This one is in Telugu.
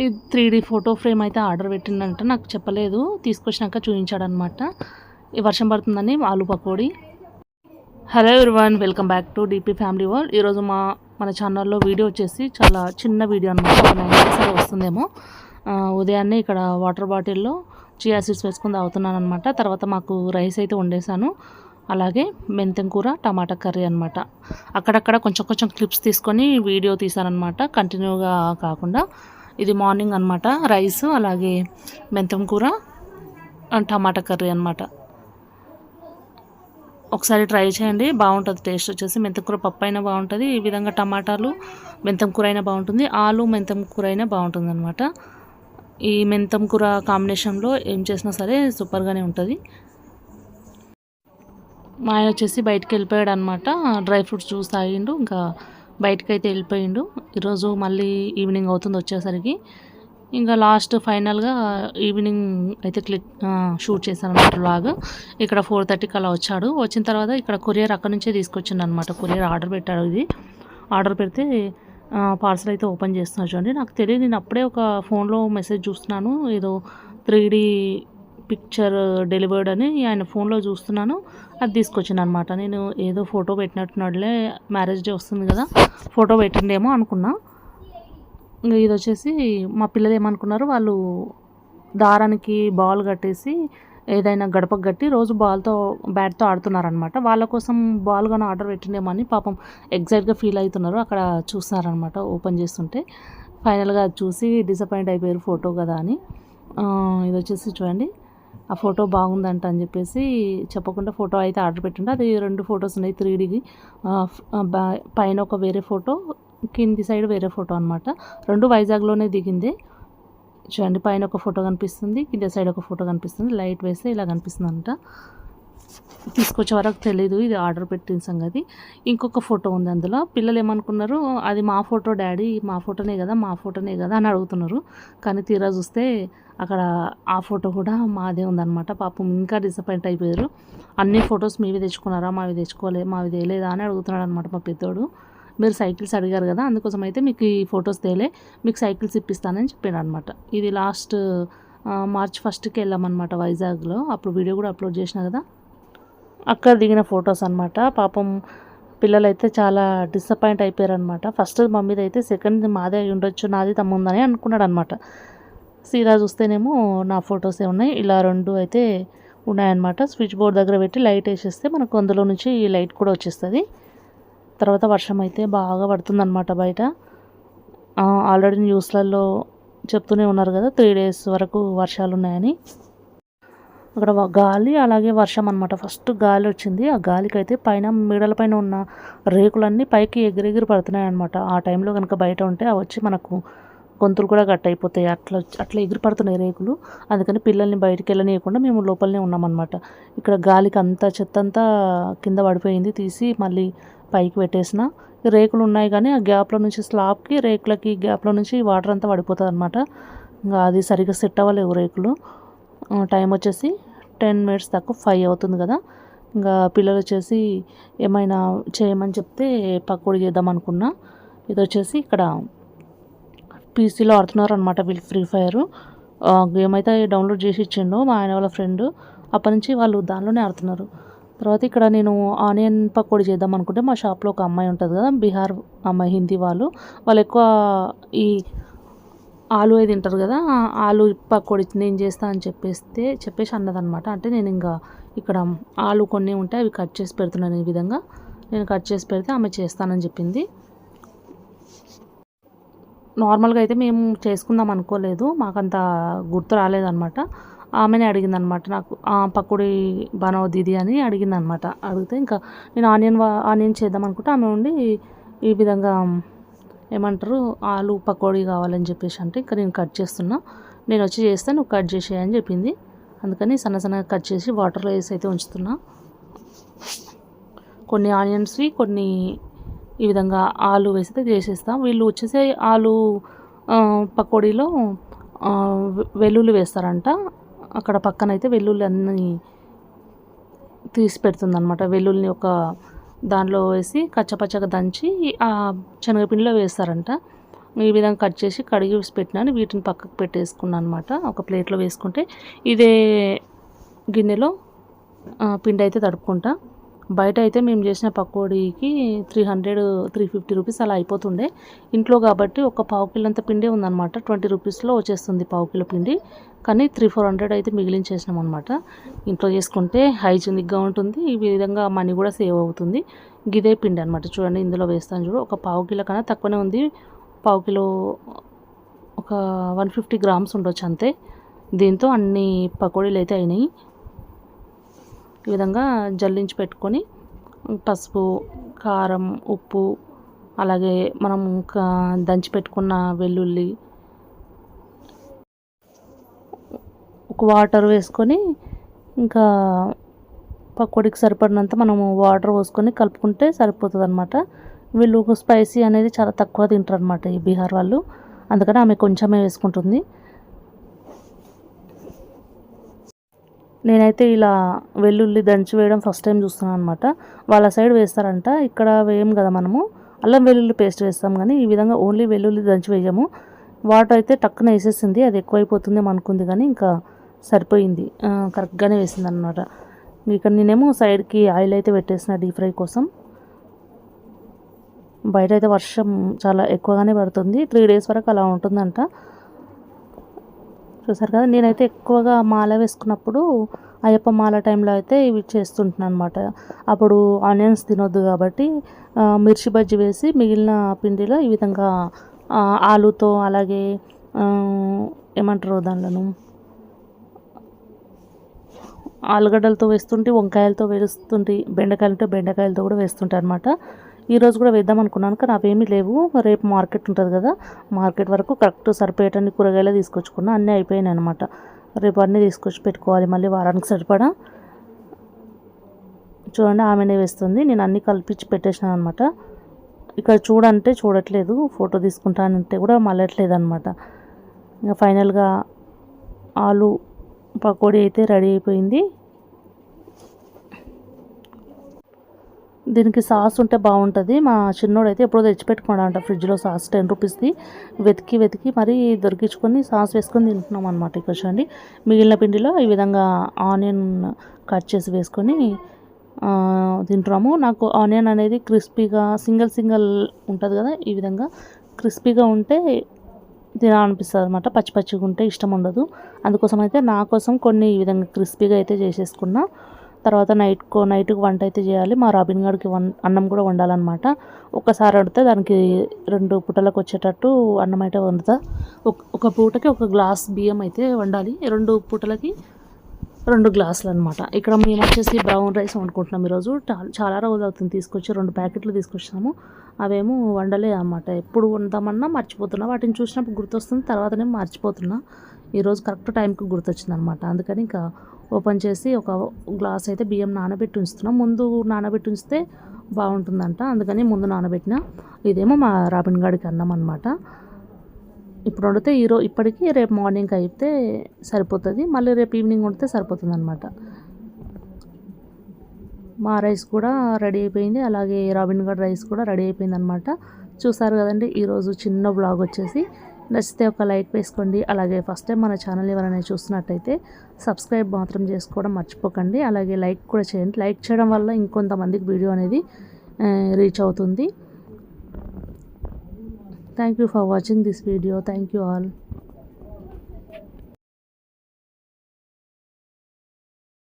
ఈ త్రీ డీ ఫోటో ఫ్రేమ్ అయితే ఆర్డర్ పెట్టిందంట. నాకు చెప్పలేదు. తీసుకొచ్చినాక చూపించాడనమాట ఈ వర్షం పడుతుందని aloo pakodi. Hello everyone welcome back to DP family world ఈరోజు మా మన ఛానల్లో వీడియో వచ్చేసి చాలా చిన్న వీడియో అనమాట ఒక నైన్ డేస్ వస్తుందేమో. ఉదయాన్నే ఇక్కడ వాటర్ బాటిల్లో చియా సీడ్స్ వేసుకుని తాగుతున్నాను అనమాట తర్వాత మాకు రైస్ అయితే వండేసాను అలాగే మెంతెం కూర టమాటా కర్రీ అనమాట అక్కడక్కడ కొంచెం కొంచెం క్లిప్స్ తీసుకొని వీడియో తీసానమాట కంటిన్యూగా కాకుండా ఇది మార్నింగ్ అనమాట రైస్ అలాగే మెంతం కూర అండ్ టమాటా కర్రీ అనమాట ఒకసారి ట్రై చేయండి బాగుంటుంది టేస్ట్ వచ్చేసి. మెంతకూర పప్పు అయినా బాగుంటుంది ఈ విధంగా టమాటాలు మెంతం కూర అయినా బాగుంటుంది ఆలు మెంతం కూర అయినా బాగుంటుంది అనమాట ఈ మెంతం కూర కాంబినేషన్లో ఏం చేసినా సరే సూపర్గానే ఉంటుంది. మా ఆయన వచ్చేసి బయటకు వెళ్ళిపోయాడు అనమాట డ్రై ఫ్రూట్స్ జ్యూస్ తాగిండు ఇంకా బయటకు అయితే వెళ్ళిపోయిండు. ఈరోజు మళ్ళీ ఈవినింగ్ అవుతుంది వచ్చేసరికి. ఇంకా లాస్ట్ ఫైనల్గా ఈవినింగ్ అయితే క్లిక్ షూట్ చేశాను అనమాట వ్లాగ్ ఇక్కడ ఫోర్ థర్టీకి అలా వచ్చాడు. వచ్చిన తర్వాత ఇక్కడ కొరియర్ అక్కడ నుంచే తీసుకొచ్చిండు అనమాట కొరియర్ ఆర్డర్ పెట్టాడు ఇది. ఆర్డర్ పెడితే పార్సల్ అయితే ఓపెన్ చేస్తున్నా చూడండి. నాకు తెలియదు నేను అప్పుడే ఒక ఫోన్లో మెసేజ్ చూస్తున్నాను. ఏదో త్రీ పిక్చర్ డెలివర్డ్ అని ఆయన ఫోన్లో చూస్తున్నాను. అది తీసుకొచ్చాను అనమాట నేను ఏదో ఫోటో పెట్టినట్టున్నాడులే మ్యారేజ్ డే వస్తుంది కదా ఫోటో పెట్టిండేమో అనుకున్నా. ఇంకా ఇది వచ్చేసి మా పిల్లలు ఏమనుకున్నారు వాళ్ళు దారానికి బాల్ కట్టేసి ఏదైనా గడపకు కట్టి రోజు బాల్తో బ్యాట్తో ఆడుతున్నారనమాట. వాళ్ళ కోసం బాల్ కానీ ఆర్డర్ పెట్టిండేమని పాపం ఎగ్జైట్గా ఫీల్ అవుతున్నారు అక్కడ చూస్తున్నారనమాట ఓపెన్ చేస్తుంటే. ఫైనల్గా అది చూసి డిసప్పాయింట్ అయిపోయారు ఫోటో కదా అని. ఇది వచ్చేసి చూడండి. ఆ ఫోటో బాగుందంట అని చెప్పేసి చెప్పకుండా ఫోటో అయితే ఆర్డర్ పెట్టిండే. అది రెండు ఫొటోస్ ఉన్నాయి త్రీ డీకి పైన ఒక వేరే ఫోటో కింది సైడ్ వేరే ఫోటో అనమాట రెండు వైజాగ్లోనే దిగింది. చూడండి పైన ఒక ఫోటో కనిపిస్తుంది కింద సైడ్ ఒక ఫోటో కనిపిస్తుంది. లైట్ వేస్తే ఇలా కనిపిస్తుంది అంట తీసుకొచ్చే వరకు తెలీదు ఇది ఆర్డర్ పెట్టిన సంగతి. ఇంకొక ఫోటో ఉంది అందులో. పిల్లలు ఏమనుకున్నారు అది మా ఫోటో డాడీ మా ఫోటోనే కదా మా ఫోటోనే కదా అని అడుగుతున్నారు. కానీ తీరా చూస్తే అక్కడ ఆ ఫోటో కూడా మాదే ఉందన్నమాట. పాపం ఇంకా డిసప్పాయింట్ అయిపోయారు. అన్ని ఫొటోస్ మీవి తెచ్చుకున్నారా మావి తెచ్చుకోలే మావి తేలేదా అని అడుగుతున్నాడు అనమాట మా పెద్దోడు. మీరు సైకిల్స్ అడిగారు కదా అందుకోసం అయితే మీకు ఈ ఫొటోస్ తేలే మీకు సైకిల్స్ ఇప్పిస్తానని చెప్పాడు అనమాట ఇది లాస్ట్ మార్చ్ ఫస్ట్కి వెళ్ళామన్నమాట వైజాగ్లో. అప్పుడు వీడియో కూడా అప్లోడ్ చేసిన కదా. అక్కడ దిగిన ఫొటోస్ అనమాట పాపం పిల్లలైతే చాలా డిసప్పాయింట్ అయిపోయారు అనమాట ఫస్ట్ మమ్మీది అయితే సెకండ్ మాదే అయి ఉండొచ్చు నాది తమ్ముందని అనుకున్నాడు అనమాట సీదా చూస్తేనేమో నా ఫొటోసే ఉన్నాయి. ఇలా రెండు అయితే ఉన్నాయన్నమాట. స్విచ్ బోర్డ్ దగ్గర పెట్టి లైట్ వేసేస్తే మనకు అందులో నుంచి లైట్ కూడా వచ్చేస్తుంది. తర్వాత వర్షం అయితే బాగా పడుతుందన్నమాట బయట. ఆల్రెడీ న్యూస్లలో చెప్తూనే ఉన్నారు కదా త్రీ డేస్ వరకు వర్షాలు ఉన్నాయని అక్కడ గాలి అలాగే వర్షం అనమాట ఫస్ట్ గాలి వచ్చింది. ఆ గాలికి అయితే పైన మీడల పైన ఉన్న రేకులన్నీ పైకి ఎగిరెగిరి పడుతున్నాయి అనమాట ఆ టైంలో కనుక బయట ఉంటే అవి వచ్చి మనకు గొంతులు కూడా గట్ అయిపోతాయి. అట్లా అట్లా ఎగిరి పడుతున్నాయి రేకులు. అందుకని పిల్లల్ని బయటికి వెళ్ళనీయకుండా మేము లోపలనే ఉన్నామన్నమాట ఇక్కడ గాలికి అంతా చెత్త అంతా కింద పడిపోయింది. తీసి మళ్ళీ పైకి పెట్టేసిన. రేకులు ఉన్నాయి కానీ ఆ గ్యాప్లో నుంచి స్లాబ్కి రేకులకి గ్యాప్లో నుంచి వాటర్ అంతా పడిపోతుంది అనమాట ఇంకా అది సరిగ్గా సెట్ అవ్వలేవు రేకులు. టైం వచ్చేసి టెన్ మినిట్స్ దాకా ఫైవ్ అవుతుంది కదా. ఇంకా పిల్లలు వచ్చేసి ఏమైనా చేయమని చెప్తే పకోడీ చేద్దాం అనుకున్నా. ఇది వచ్చేసి ఇక్కడ పీసీలో ఆడుతున్నారు అనమాట వీళ్ళు ఫ్రీ ఫైర్. గేమ్ అయితే డౌన్లోడ్ చేసి ఇచ్చిండు మా ఆయన వాళ్ళ ఫ్రెండ్ అప్పటి నుంచి వాళ్ళు దానిలోనే ఆడుతున్నారు. తర్వాత ఇక్కడ నేను ఆనియన్ పకోడీ చేద్దాం అనుకుంటే మా షాప్లో ఒక అమ్మాయి ఉంటుంది కదా బీహార్ అమ్మాయి హిందీ వాళ్ళు. వాళ్ళు ఎక్కువ ఈ ఆలు అయి తింటారు కదా ఆలు పకోడీ నేను చేస్తా అని చెప్పేస్తే చెప్పేసి అన్నదనమాట. అంటే నేను ఇంకా ఇక్కడ ఆలు కొన్ని ఉంటాయి అవి కట్ చేసి పెడుతున్నాను ఈ విధంగా. నేను కట్ చేసి పెడితే ఆమె చేస్తానని చెప్పింది. నార్మల్గా అయితే మేము చేసుకుందాం అనుకోలేదు మాకంత గుర్తు రాలేదన్నమాట ఆమెనే అడిగిందనమాట నాకు పకోడి పకోడీ బనవ దీది అని అడిగిందనమాట. అడిగితే ఇంకా నేను ఆనియన్ వా- ఆనియన్ చేద్దాం అనుకుంటే ఆమె ఉండి ఈ విధంగా ఏమంటారు? ఆలు పకోడీ కావాలని చెప్పేసి అంటే ఇంకా నేను కట్ చేస్తున్నా. నేను వచ్చి చేస్తే నువ్వు కట్ చేసేయని చెప్పింది. అందుకని సన్న సన్నగా కట్ చేసి వాటర్లో వేసి అయితే ఉంచుతున్నా. కొన్ని ఆనియన్స్వి కొన్ని ఈ విధంగా ఆలు వేస్తే చేసేస్తాం. వీళ్ళు వచ్చేసి ఆలు పకోడీలో వెల్లుల్లి వేస్తారంట. అక్కడ పక్కన అయితే వెల్లుల్లి అన్నీ తీసి పెడుతుంది అనమాట వెల్లుల్లిని ఒక దాంట్లో వేసి కచ్చపచ్చగా దంచి ఆ శనగపిండిలో వేస్తారంట. ఈ విధంగా కట్ చేసి కడిగి పెట్టినాను. వీటిని పక్కకు పెట్టేసుకున్నాను అనమాట ఒక ప్లేట్లో వేసుకుంటే ఇదే గిన్నెలో పిండి అయితే తడుపుకుంటా. బయట అయితే మేము చేసిన పకోడీకి three hundred three fifty rupees అలా అయిపోతుండే. ఇంట్లో కాబట్టి ఒక పావు కిలో పిండి ఉందన్నమాట. ట్వంటీ రూపీస్లో వచ్చేస్తుంది పావు కిలో పిండి. కానీ త్రీ ఫోర్ హండ్రెడ్ అయితే మిగిలించేసినాం అనమాట ఇంట్లో చేసుకుంటే హైజీనిక్గా ఉంటుంది. ఈ విధంగా మనీ కూడా సేవ్ అవుతుంది. గిదే పిండి అనమాట చూడండి ఇందులో వేస్తాను చూడు. ఒక పావు కిలో కన్నా తక్కువనే ఉంది. పావు కిలో ఒక వన్ ఫిఫ్టీ గ్రామ్స్ ఉండొచ్చు అంతే. దీంతో అన్ని పకోడీలు అయితే అయినాయి. ఈ విధంగా జల్లించి పెట్టుకొని పసుపు కారం ఉప్పు అలాగే మనం ఇంకా దంచి పెట్టుకున్న వెల్లుల్లి ఒక వాటర్ వేసుకొని ఇంకా పకోడీకి సరిపడినంత మనము వాటర్ పోసుకొని కలుపుకుంటే సరిపోతుంది అనమాట వీళ్ళు స్పైసీ అనేది చాలా తక్కువ తింటారు అనమాట ఈ బీహార్ వాళ్ళు. అందుకని ఆమె కొంచెమే వేసుకుంటుంది. నేనైతే ఇలా వెల్లుల్లి దంచి వేయడం ఫస్ట్ టైం చూస్తున్నాను అనమాట వాళ్ళ సైడ్ వేస్తారంట. ఇక్కడ వేయం కదా మనము. అల్లం వెల్లుల్లి పేస్ట్ వేస్తాం కానీ ఈ విధంగా ఓన్లీ వెల్లుల్లి దంచి వేయము. వాటర్ అయితే టక్కున వేసేసింది. అది ఎక్కువైపోతుందేమో అనుకుంది కానీ ఇంకా సరిపోయింది. కరెక్ట్గానే వేసింది అనమాట ఇక్కడ నేనేమో సైడ్కి ఆయిల్ అయితే పెట్టేసిన డీప్ ఫ్రై కోసం. బయట అయితే వర్షం చాలా ఎక్కువగానే పడుతుంది. త్రీ డేస్ వరకు అలా ఉంటుందంట. చూసారు కదా నేనైతే ఎక్కువగా మాల వేసుకున్నప్పుడు అయ్యప్ప మాల టైంలో అయితే ఇవి చేస్తుంటున్నాను అనమాట అప్పుడు ఆనియన్స్ తినొద్దు కాబట్టి మిర్చి బజ్జి వేసి మిగిలిన పిండిలో ఈ విధంగా ఆలుతో అలాగే ఏమంటారు దానిలోను? ఆలుగడ్డలతో వేస్తుంటే వంకాయలతో వేస్తుంటే బెండకాయలతో బెండకాయలతో కూడా వేస్తుంటాయి అనమాట ఈరోజు కూడా వేద్దాం అనుకున్నాను కానీ అవేమీ లేవు. రేపు మార్కెట్ ఉంటుంది కదా మార్కెట్ వరకు కరెక్ట్ సరిపోయేటన్ని కూరగాయలే తీసుకొచ్చుకున్నా. అన్నీ అయిపోయినాయి అనమాట రేపు అన్నీ తీసుకొచ్చి పెట్టుకోవాలి మళ్ళీ వారానికి సరిపడా. చూడండి ఆమెనే వేస్తుంది. నేను అన్నీ కల్పించి పెట్టేసినాను అనమాట ఇక్కడ చూడంటే చూడట్లేదు ఫోటో తీసుకుంటానంటే కూడా మళ్ళట్లేదు అనమాట ఇంకా ఫైనల్గా ఆలు పకోడీ అయితే రెడీ అయిపోయింది. దీనికి సాస్ ఉంటే బాగుంటుంది. మా చిన్నోడైతే ఎప్పుడో తెచ్చిపెట్టుకున్నాడు అంట ఫ్రిడ్జ్లో సాస్ టెన్ రూపీస్ది. వెతికి వెతికి మరీ దొరికించుకొని సాస్ వేసుకొని తింటున్నాం అనమాట ఇక్కడ చూడండి మిగిలిన పిండిలో ఈ విధంగా ఆనియన్ కట్ చేసి వేసుకొని తింటున్నాము. నాకు ఆనియన్ అనేది క్రిస్పీగా సింగిల్ సింగిల్ ఉంటుంది కదా ఈ విధంగా క్రిస్పీగా ఉంటే తినాలనిపిస్తుంది అనమాట పచ్చి పచ్చిగా ఉంటే ఇష్టం ఉండదు. అందుకోసం అయితే నా కోసం కొన్ని ఈ విధంగా క్రిస్పీగా అయితే చేసేసుకున్నా. తర్వాత నైట్కో నైట్కి వంట అయితే చేయాలి. మా రాబిన్ గారికి వన్ అన్నం కూడా వండాలన్నమాట. ఒకసారి వండితే దానికి రెండు పూటలకు వచ్చేటట్టు అన్నం అయితే వండుతా. ఒక పూటకి ఒక గ్లాస్ బియ్యం అయితే వండాలి. రెండు పూటలకి రెండు గ్లాసులు అనమాట ఇక్కడ మేము వచ్చేసి బ్రౌన్ రైస్ వండుకుంటున్నాం ఈరోజు. చాలా రోజులు అవుతుంది తీసుకొచ్చి రెండు ప్యాకెట్లు తీసుకొచ్చాము అవేమో వండలే అనమాట ఎప్పుడు వండుతామన్నా మర్చిపోతున్నా. వాటిని చూసినప్పుడు గుర్తొస్తుంది. తర్వాతనే మర్చిపోతున్నా. ఈరోజు కరెక్ట్ టైంకి గుర్తొచ్చింది అనమాట అందుకని ఇంకా ఓపెన్ చేసి ఒక గ్లాస్ అయితే బియ్యం నానబెట్టి ఉంచుతున్నాం. ముందు నానబెట్టి ఉంచితే బాగుంటుందంట. అందుకని ముందు నానబెట్టిన. ఇదేమో మా రాబిన్ గాడికి అన్నం అనమాట ఇప్పుడు వండితే ఈరోజు ఇప్పటికీ రేపు మార్నింగ్ అయితే సరిపోతుంది. మళ్ళీ రేపు ఈవినింగ్ వండితే సరిపోతుంది అనమాట మా రైస్ కూడా రెడీ అయిపోయింది. అలాగే రాబిన్ గడ్ రైస్ కూడా రెడీ అయిపోయింది అనమాట చూసారు కదండి ఈరోజు చిన్న బ్లాగ్ వచ్చేసి. నచ్చితే ఒక లైక్ వేసుకోండి. అలాగే ఫస్ట్ టైం మన ఛానల్ ఎవరైనా చూస్తున్నట్టయితే సబ్స్క్రైబ్ మాత్రం చేసుకోవడం మర్చిపోకండి. అలాగే లైక్ కూడా చేయండి. లైక్ చేయడం వల్ల ఇంకొంతమందికి వీడియో అనేది రీచ్ అవుతుంది. Thank you for watching this video. Thank you all.